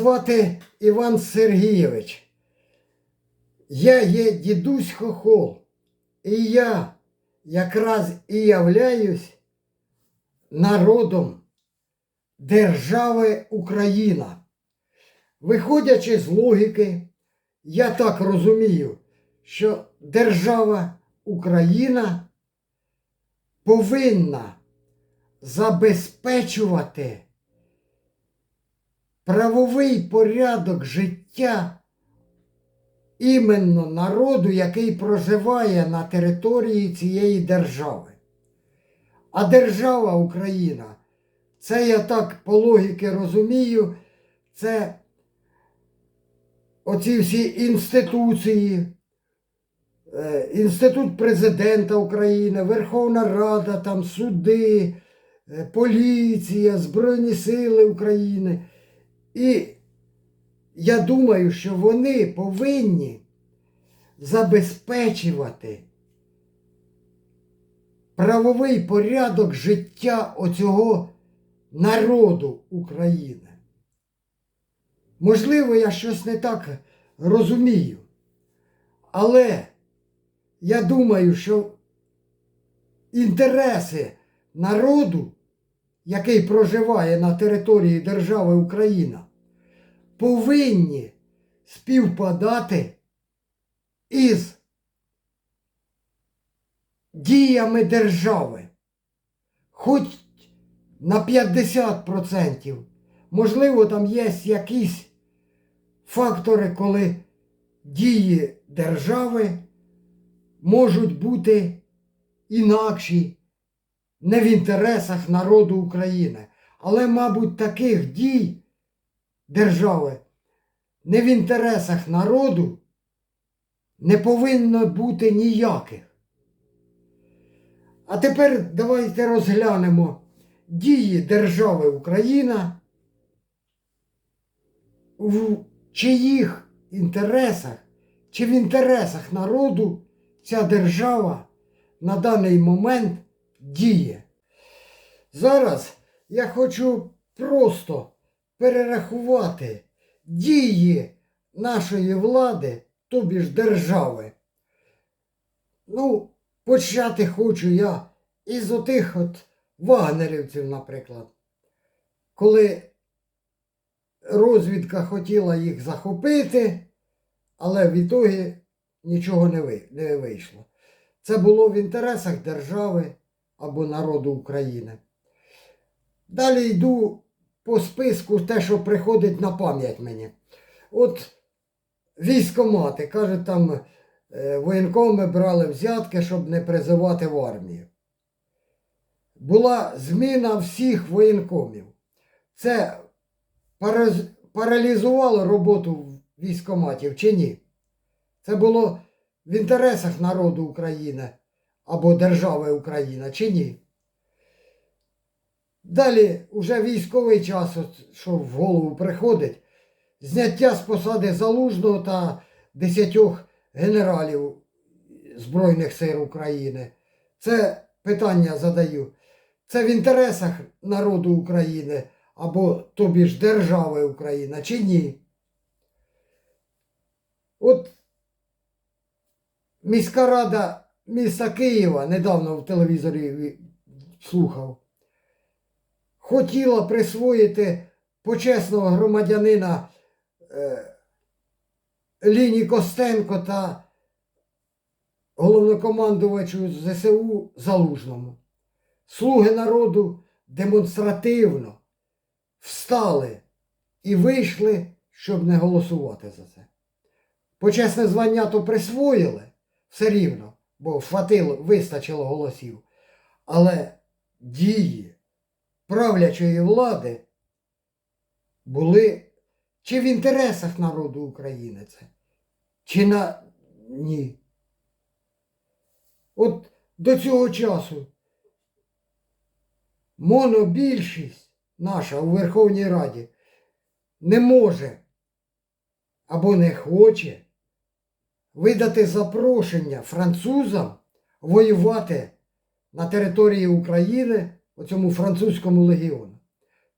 звати Іван Сергійович. Я є дідусь Хохол. І я якраз і являюсь народом держави Україна. Виходячи з логіки, я так розумію, що держава Україна повинна забезпечувати правовий порядок життя іменно народу, який проживає на території цієї держави. А держава Україна, це я так по логіки розумію, це оці всі інституції, е, Інститут президента України, Верховна Рада, там суди, е, поліція, Збройні Сили України. І я думаю, що вони повинні забезпечувати правовий порядок життя оцього народу України. Можливо, я щось не так розумію, але я думаю, що інтереси народу, який проживає на території держави Україна, повинні співпадати із діями держави. Хоч на 50%. Можливо, там є якісь фактори, коли дії держави можуть бути інакші, не в інтересах народу України. Але, мабуть, таких дій держави не в інтересах народу не повинно бути ніяких. А тепер давайте розглянемо дії держави Україна, в чиїх інтересах чи в інтересах народу ця держава на даний момент діє. Зараз я хочу просто перерахувати дії нашої влади, тобі ж держави. Ну, почати хочу я із отих от вагнерівців, наприклад. Коли розвідка хотіла їх захопити, але в ітогі нічого не вийшло. Це було в інтересах держави або народу України. Далі йду по списку те, що приходить на пам'ять мені. От військомати, кажуть, там е, воєнкоми брали взятки, щоб не призивати в армію. Була зміна всіх воєнкомів. Це паралізувало роботу військоматів чи ні? Це було в інтересах народу України або держави Україна чи ні? Далі уже військовий час, от, що в голову приходить, зняття з посади Залужного та десятьох генералів Збройних сил України. Це питання задаю. Це в інтересах народу України або тобі ж держави Україна чи ні? От міська рада міста Києва недавно в телевізорі слухав. Хотіла присвоїти почесного громадянина е, Ліні Костенко та головнокомандувачу ЗСУ Залужному. Слуги народу демонстративно встали і вийшли, щоб не голосувати за це. Почесне звання то присвоїли все рівно, бо хватило, вистачило голосів. Але дії правлячої влади були чи в інтересах народу України це, чи на ні. От до цього часу монобільшість наша у Верховній Раді не може або не хоче видати запрошення французам воювати на території України у цьому французькому легіону.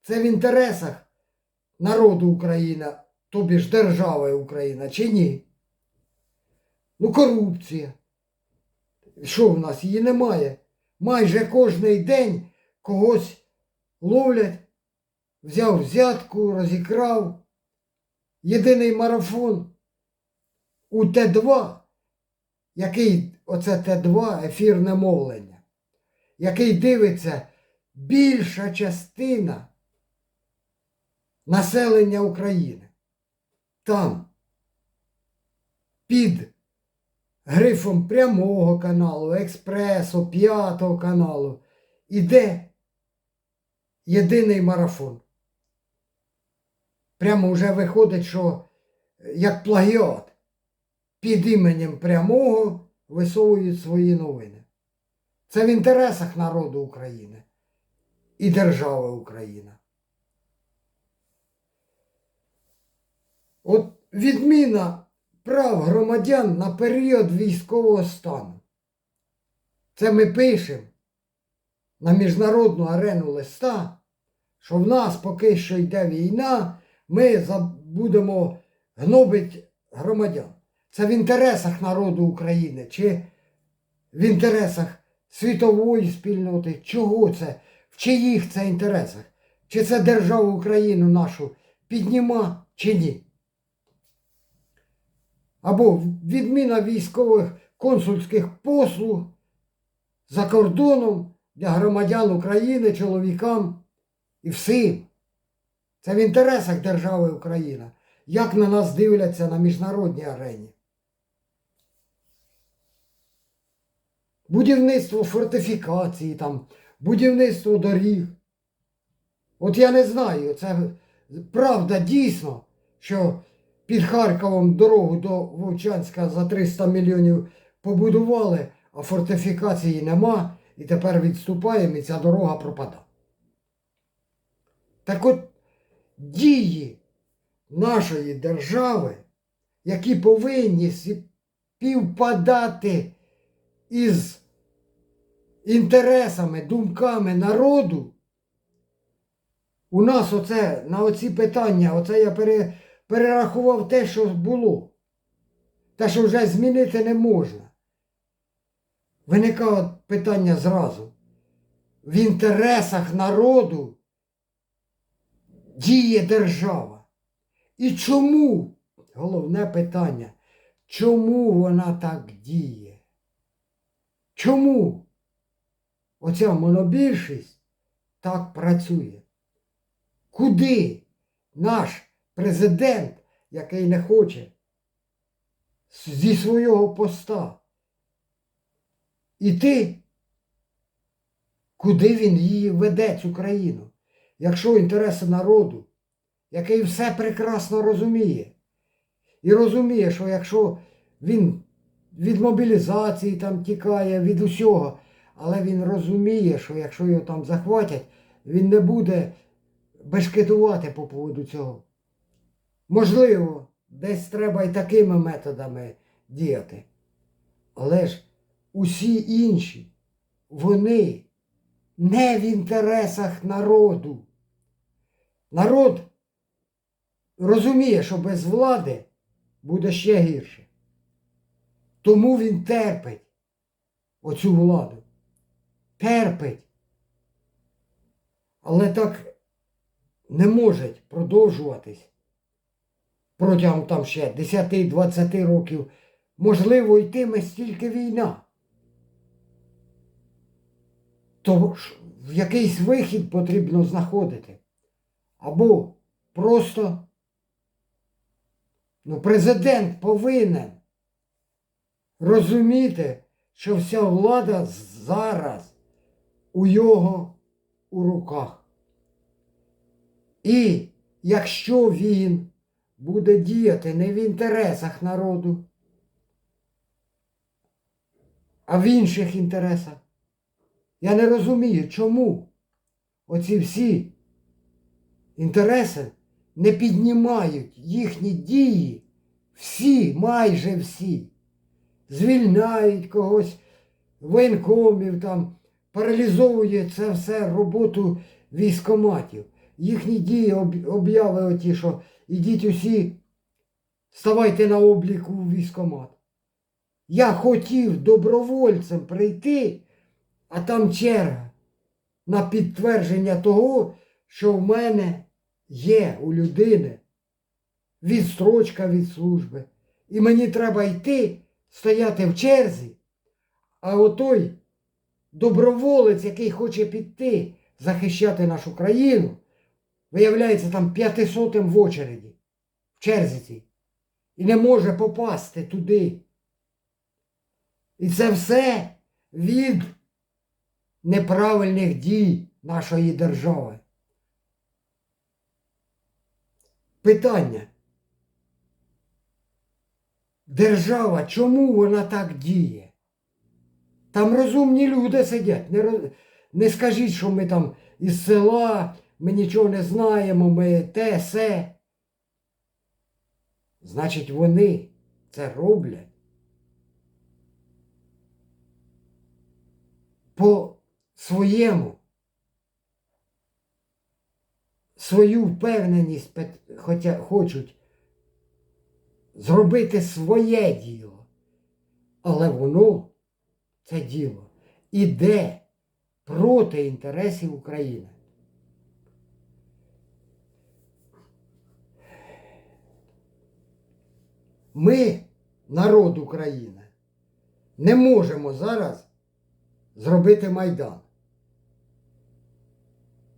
Це в інтересах народу Україна, тобі ж держава Україна, чи ні? Ну, корупція. Що в нас її немає? Майже кожний день когось ловлять, взяв взятку, розікрав. Єдиний марафон у Т2, який оце Т2 ефірне мовлення, який дивиться більша частина населення України. Там під грифом прямого каналу, експресу, п'ятого каналу іде єдиний марафон. Прямо вже виходить, що як плагіат під іменем прямого висовують свої новини. Це в інтересах народу України і держави Україна. От відміна прав громадян на період військового стану. Це ми пишемо на міжнародну арену листа, що в нас поки що йде війна, ми будемо гнобити громадян. Це в інтересах народу України чи в інтересах світової спільноти. Чого це? В чиїх це інтересах? Чи це державу Україну нашу підніма, чи ні? Або відміна військових консульських послуг за кордоном для громадян України, чоловікам і всім. Це в інтересах держави Україна. Як на нас дивляться на міжнародній арені. Будівництво фортифікації, там, будівництво доріг. От я не знаю, це правда дійсно, що під Харковом дорогу до Вовчанська за 300 мільйонів побудували, а фортифікації нема, і тепер відступаємо, і ця дорога пропадає. Так от дії нашої держави, які повинні співпадати із інтересами, думками народу, у нас оце на оці питання, оце я пере, перерахував те, що було. Те, що вже змінити не можна. Виникає питання зразу. В інтересах народу діє держава. І чому? Головне питання. Чому вона так діє? Чому оця монобільшість так працює? Куди наш президент, який не хоче зі свого поста іти, куди він її веде, цю країну? Якщо інтереси народу, який все прекрасно розуміє, і розуміє, що якщо він від мобілізації там тікає, від усього, але він розуміє, що якщо його там захватять, він не буде бешкетувати по поводу цього. Можливо, десь треба і такими методами діяти. Але ж усі інші, вони не в інтересах народу. Народ розуміє, що без влади буде ще гірше. Тому він терпить оцю владу. Терпить. Але так не може продовжуватись протягом там ще 10-20 років. Можливо, йтиме стільки війна. То в якийсь вихід потрібно знаходити. Або просто ну, президент повинен розуміти, що вся влада зараз у його у руках. І якщо він буде діяти не в інтересах народу, а в інших інтересах, я не розумію, чому оці всі інтереси не піднімають їхні дії, всі, майже всі, звільняють когось, воєнкомів там, паралізовує це все роботу військоматів. їхні дії, об- обяви оті, що ідіть усі, ставайте на обліку у військкомат. Я хотів добровольцем прийти, а там черга на підтвердження того, що в мене є у людини відстрочка від служби. І мені треба йти, стояти в черзі, а отой доброволець, який хоче піти захищати нашу країну, виявляється там п'ятисотим в очереді, в черзі цій, і не може попасти туди. І це все від неправильних дій нашої держави. Питання. Держава, чому вона так діє? Там розумні люди сидять. Не, роз- не скажіть, що ми там із села, ми нічого не знаємо, ми те, се. Значить, вони це роблять. По своєму. Свою впевненість хотя, хочуть зробити своє діло. Але воно, це діло, іде проти інтересів України. Ми, народ України, не можемо зараз зробити Майдан.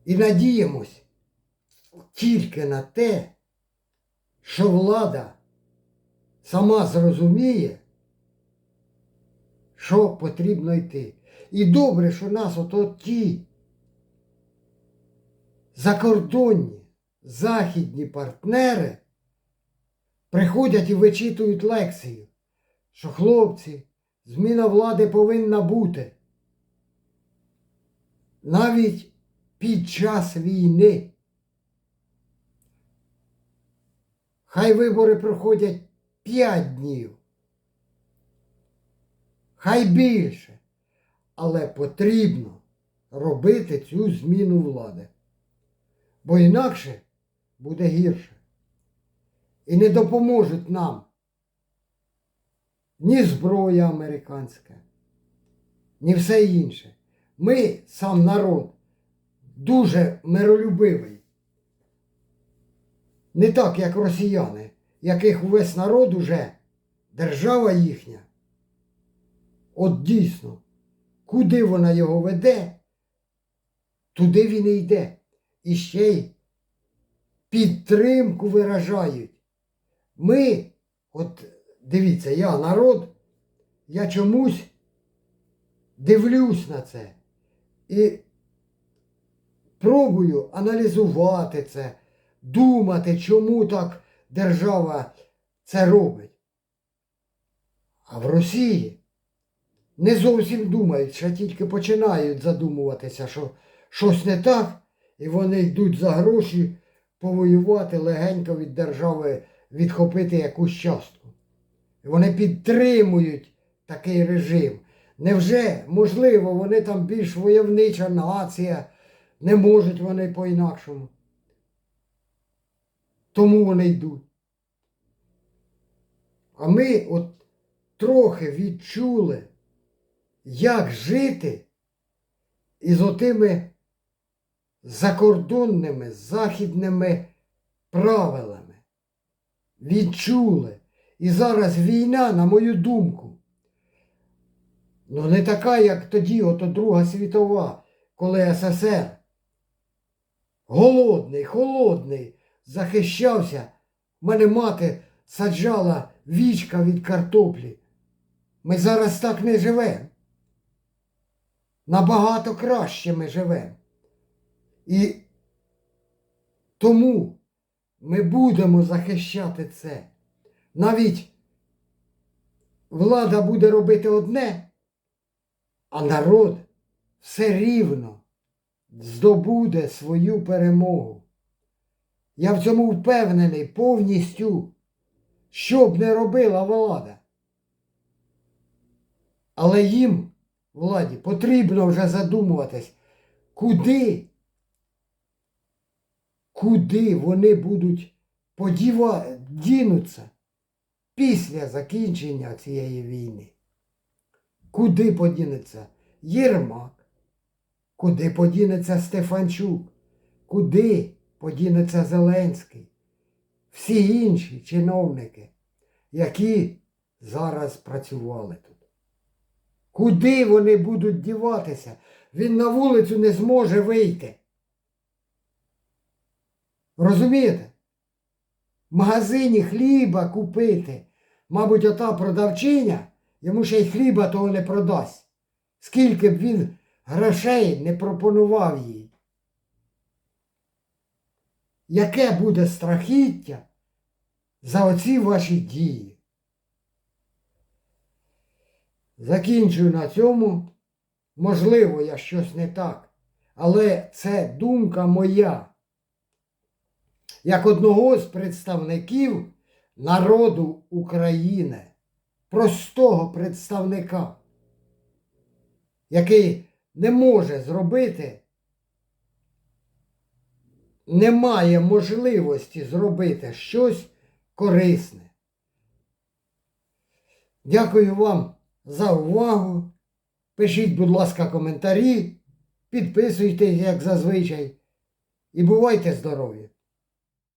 І надіємось тільки на те, що влада сама зрозуміє, що потрібно йти. І добре, що нас ото ті закордонні західні партнери приходять і вичитують лекцію, що хлопці, зміна влади повинна бути. Навіть під час війни. Хай вибори проходять 5 днів. Хай більше. Але потрібно робити цю зміну влади. Бо інакше буде гірше. І не допоможуть нам ні зброя американська, ні все інше. Ми, сам народ, дуже миролюбивий. Не так, як росіяни, яких увесь народ уже держава їхня. От дійсно, куди вона його веде, туди він і йде. І ще й підтримку виражають. Ми, от дивіться, я народ, я чомусь дивлюсь на це і пробую аналізувати це, думати, чому так держава це робить. А в Росії не зовсім думають, ще тільки починають задумуватися, що щось не так, і вони йдуть за гроші повоювати легенько від держави, відхопити якусь частку. Вони підтримують такий режим. Невже, можливо, вони там більш войовнича нація, не можуть вони по-інакшому. Тому вони йдуть. А ми от трохи відчули, як жити із отими закордонними західними правилами. Відчули. І зараз війна, на мою думку, ну не така, як тоді, ото Друга світова, коли СССР голодний, холодний, захищався. Мене мати саджала вічка від картоплі. Ми зараз так не живемо. Набагато краще ми живемо. І тому ми будемо захищати це. Навіть влада буде робити одне, а народ все рівно здобуде свою перемогу. Я в цьому впевнений повністю, що б не робила влада. Але їм, владі, потрібно вже задумуватись, куди куди вони будуть подіва... дінуться після закінчення цієї війни. Куди подінеться Єрмак? Куди подінеться Стефанчук? Куди подінеться Зеленський? Всі інші чиновники, які зараз працювали тут. Куди вони будуть діватися? Він на вулицю не зможе вийти. Розумієте? В магазині хліба купити. Мабуть, ота продавчиня йому ще й хліба того не продасть. Скільки б він грошей не пропонував їй. Яке буде страхіття за оці ваші дії? Закінчую на цьому. Можливо, я щось не так, але це думка моя. Як одного з представників народу України, простого представника, який не може зробити, не має можливості зробити щось корисне. Дякую вам за увагу. Пишіть, будь ласка, коментарі, підписуйтесь, як зазвичай, і бувайте здорові!